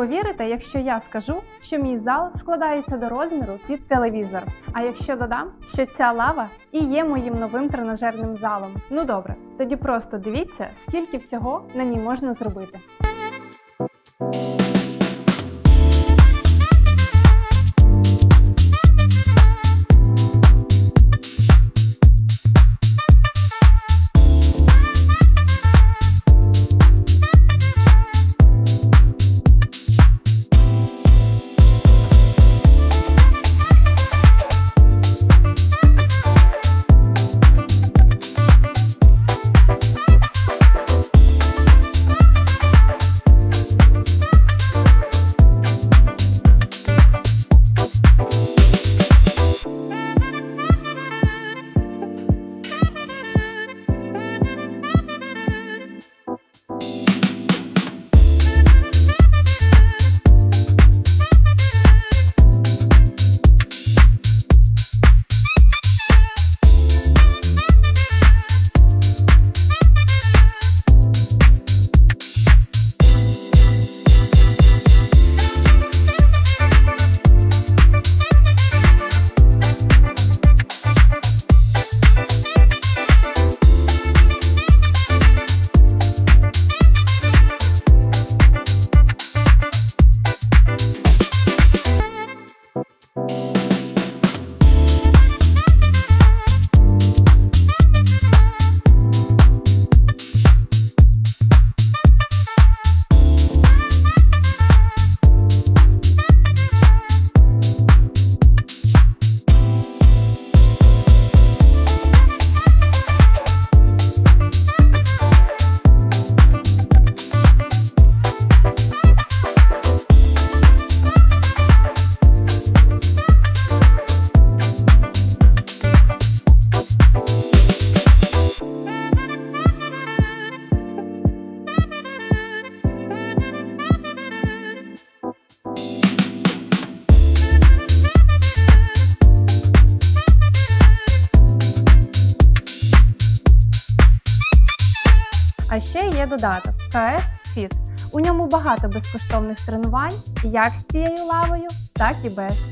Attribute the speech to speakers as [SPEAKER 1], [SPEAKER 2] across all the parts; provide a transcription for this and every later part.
[SPEAKER 1] повірите, якщо я скажу, що мій зал складається до розміру під телевізор. А якщо додам, що ця лава і є моїм новим тренажерним залом. Ну добре, тоді просто дивіться, скільки всього на ній можна зробити. А ще є додаток КС Fit. У ньому багато безкоштовних тренувань, як з цією лавою, так і без.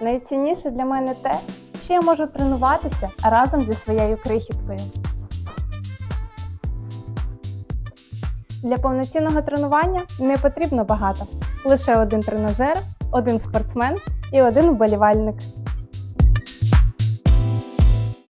[SPEAKER 1] Найцінніше для мене те, що я можу тренуватися разом зі своєю крихіткою. Для повноцінного тренування не потрібно багато. Лише один тренажер, один спортсмен і один вболівальник.